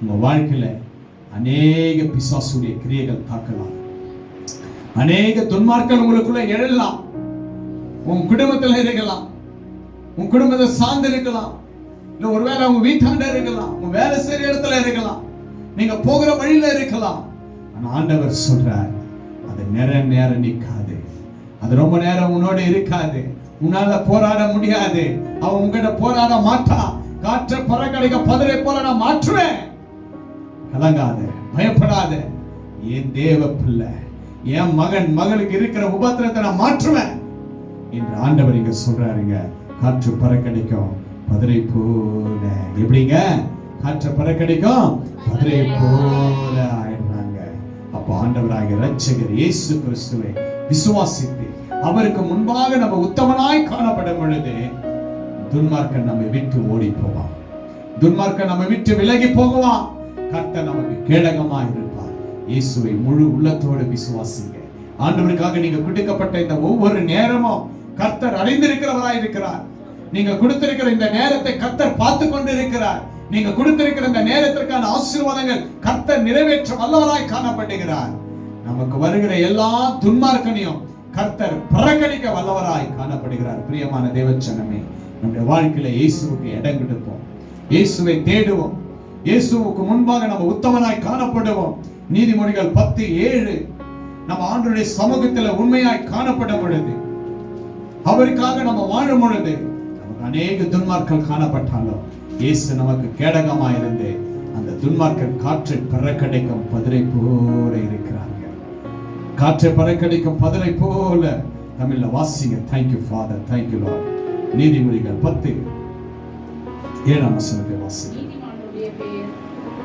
உங்கள் வாழ்க்கையில் அநேக பிசாசுடைய கிரியைகள் தாக்கலாம் அநேக துன்மார்க்கள் உங்களுக்குள்ள எழலாம். உன் குடும்பத்தில் இருக்கலாம். உன் குடும்பத்தை சார்ந்து இருக்கலாம். இல்லை ஒருவேளை உங்க வீட்டாண்ட இருக்கலாம். உங்க வேலை செய்யற இடத்துல இருக்கலாம். நீங்க போகிற வழியில இருக்கலாம். ஆனா ஆண்டவர் சொல்றார் அது நிறைய நேரம் நிற்காது. அது ரொம்ப நேரம் உன்னோட இருக்காது. உன்னால போராட முடியாது. அவன் உங்ககிட்ட போராட மாட்டான். காற்ற பறக்கடைக்க பதிலை போல நான் மாற்றுவேன். கலங்காத பயப்படாத. என் தேவ பிள்ளை என் மகன் மகளுக்கு இருக்கிற உபத்திரத்தை நான் மாற்றுவேன் என்று ஆண்டவர் இங்க சொல்றாருங்க. காற்று பறக்கடிக்கும் பதிரை போல. எப்படிங்க? காற்று பறக்கடிக்கும் பதிரை போல ஆயிடுறாங்க. அப்போ ஆண்டவராக ரட்சகர் இயேசு கிறிஸ்துவை விசுவாசித்து அவருக்கு முன்பாக நம்ம உத்தமனாய் காணப்படும் பொழுது துன்மார்க்கன் நம்மை விட்டு ஓடி போவான். துன்மார்க்கன் நம்ம விட்டு விலகி போகுவான். கர்த்தர் நமக்கு கேடகமா இருப்பார் இயேசுவை முழு உள்ளத்தோடு விசுவாசிங்க. ஆண்டவருக்காக நீங்க கொடுக்கப்பட்ட இந்த ஒவ்வொரு நேரமும் கர்த்தர் அறிந்திருக்கிறவராய் இருக்கிறார் நீங்க கொடுத்திருக்கிற இந்த நேரத்தை கர்த்தர் பார்த்து கொண்டு இருக்கிறார் நீங்க கொடுத்திருக்கிற இந்த நேரத்திற்கான ஆசீர்வாதங்கள் கர்த்தர் நிறைவேற்ற வல்லவராய் காணப்படுகிறார். நமக்கு வருகிற எல்லா துன்மார்க்கனையும் கர்த்தர் புறக்கணிக்க வல்லவராய் காணப்படுகிறார். பிரியமான தேவச்சனமே நம்முடைய வாழ்க்கையில இயேசுவுக்கு இடம் கொடுப்போம். இயேசுவை தேடுவோம். இயேசுவுக்கு முன்பாக நம்ம உத்தமனாய் காணப்படுவோம். நீதிமொழிகள் பத்து ஏழு. நம்ம ஆண்டுடைய சமூகத்துல உண்மையாய் காணப்படும் பொழுது அவருக்காக நம்ம வாழும் பொழுது நமக்கு அநேக துன்மார்கள் காணப்பட்டாலும் இயேசு நமக்கு கேடகமா இருந்து அந்த துன்மார்கள் காற்றை பறக்கடைக்கும் பதிரை போல இருக்கிறார்கள். காற்றை பறக்கடிக்கும் பதிரை போல தமிழ்ல வாசிங்க. தேங்க்யூ ஃபாதர் தேங்க்யூ லார்ட் நீதிமொழிகள் பத்து ஏழாம் வசனத்தை வாசிங்க.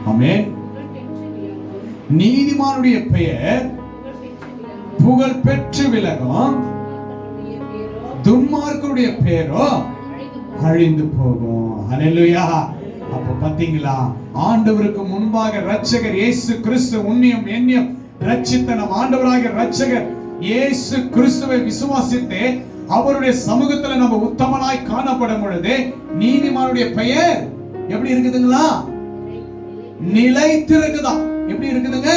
ஆமென். நீதிமானுடைய பெயர் புகழ் பெற்று விலகும். துன்மார்க்கனுடைய பெயரோ அழிந்து போகும். அழிந்து அப்ப பாத்தீங்களா? ஆண்டவருக்கு முன்பாக ரட்சகர் இயேசு கிறிஸ்து உண்ணியம் எண்ணியம் ரட்சித்த நம் ஆண்டவராக ரட்சகர் இயேசு கிறிஸ்துவை விசுவாசித்து அவருடைய சமூகத்துல நம்ம உத்தமனாய் காணப்படும் பொழுது நீதிமானுடைய பெயர் எப்படி இருக்குதுங்களா? நிலைத்திருக்குதா? எப்படி இருக்குதுங்க?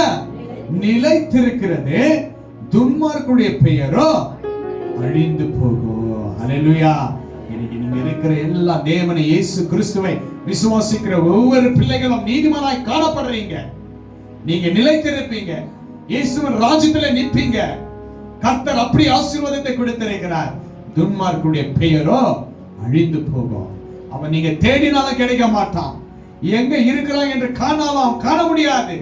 நிலைத்திருக்கிறது. துன்மார்க்குடைய பெயரோ அழிந்து போகும் ஹalleluya. இன்னைக்கு நீங்க இருக்கிற எல்லா தேவனை இயேசு கிறிஸ்துவை விசுவாசிக்கிற ஒவ்வொரு பிள்ளைகளும் நீதிமானாய் காணப்படுறீங்க. நீங்க நிலைத்திருப்பீங்க. இயேசுவின் ராஜ்யத்துல நிற்பீங்க. கர்த்தர் அப்படி ஆசீர்வாதத்தை கொடுத்திருக்கிறார். துன்மார்க்குடைய பெயரோ அழிந்து போகும் அவன் நீங்க தேடினாலும் கிடைக்க மாட்டான். எங்க இருக்கிறான் என்று காணாலாம் காண முடியாது.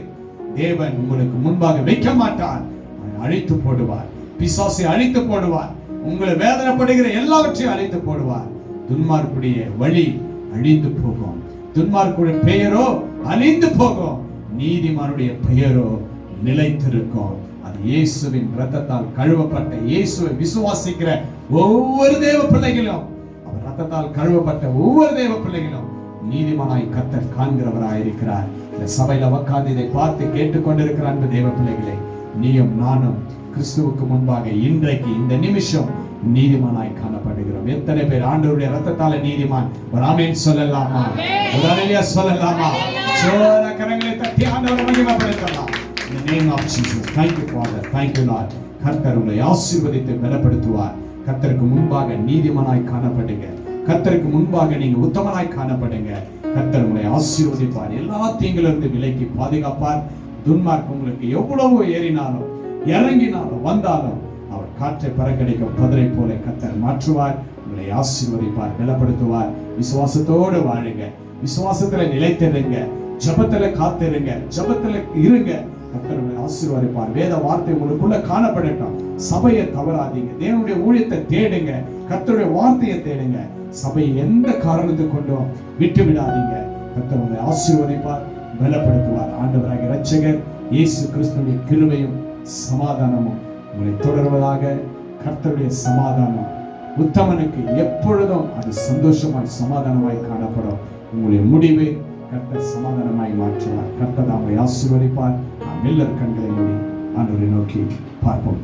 தேவன் உங்களுக்கு முன்பாக வைக்க மாட்டார். அவனை அழித்து போடுவார். பிசாசை அழித்து போடுவார். உங்களை வேதனைப்படுகிற எல்லாவற்றையும் அழித்து போடுவார். துன்மார்க்குடைய வழி அழிந்து போகும். துன்மார்க்குடைய பெயரோ அழிந்து போகும். நீதிமானுடைய பெயரோ நிலைத்திருக்கும். அது இயேசுவின் ரத்தத்தால் கழுவப்பட்ட இயேசுவை விசுவாசிக்கிற ஒவ்வொரு தேவ பிள்ளைகளும் அவர் ரத்தத்தால் கழுவப்பட்ட ஒவ்வொரு தேவ பிள்ளைகளும் நீதிமானாய் கத்தர் காண்கிறவராய் இருக்கிறார் இந்த சபையில உக்காந்து இதை பார்த்து கேட்டுக்கொண்டிருக்கிற அன்பு தேவ பிள்ளைகளே நீயும் நானும் கிறிஸ்துவுக்கு முன்பாக இன்றைக்கு இந்த நிமிஷம் நீதிமானாய் காணப்படுகிறோம். எத்தனை பேர் ஆண்டவருடைய ரத்தத்தால நீதிமான்? ஒரு ஆமென் சொல்லலாமா? ஒரு சொல்லலாமா? சோர கரங்களை தட்டி ஆண்டவரை மகிமைப்படுத்தலாம். In the name of Jesus. Thank you, Father. Thank you, Lord. கர்த்தர் உங்களை ஆசீர்வதித்து பலப்படுத்துவார். கர்த்தருக்கு முன்பாக நீதிமானாய் காணப்படுகிறார் கத்தருக்கு முன்பாக நீங்க உத்தமனாய் காணப்படுங்க. கத்தர் உங்களை ஆசீர்வதிப்பார். எல்லா தீங்கிலிருந்து விலைக்கு பாதுகாப்பார். துன்மார்க் உங்களுக்கு எவ்வளவு ஏறினாலும் இறங்கினாலும் வந்தாலும் அவர் காற்றை பறக்கடிக்கும் பதரை போல கத்தர் மாற்றுவார். உங்களை ஆசீர்வதிப்பார் பலப்படுத்துவார். விசுவாசத்தோடு வாழுங்க. விசுவாசத்துல நிலைத்திருங்க. ஜபத்துல காத்திருங்க. ஜபத்துல இருங்க. கத்தர் உங்களை ஆசீர்வதிப்பார். வேத வார்த்தை உங்களுக்குள்ள காணப்படட்டும். சபையை தவறாதீங்க. தேவனுடைய ஊழியத்தை தேடுங்க. கத்தருடைய வார்த்தையை தேடுங்க. சபையை எந்த காரணத்தை கொண்டும் விட்டு விடாதீங்க கத்தர் உங்களை ஆசீர்வதிப்பார் பலப்படுத்துவார். ஆண்டவராக இரட்சகர் இயேசு கிறிஸ்துவின் கிருபையும் சமாதானமும் உங்களை தொடர்வதாக கர்த்தருடைய சமாதானம் உத்தமனுக்கு எப்பொழுதும் அது சந்தோஷமாய் சமாதானமாய் காணப்படும். உங்களுடைய முடிவை கர்த்தர் சமாதானமாய் மாற்றுவார். கர்த்தர் நம்மை ஆசீர்வதிப்பார். நாம் எல்லார் கண்களை மூடி ஆண்டவரை நோக்கி பார்ப்போம்.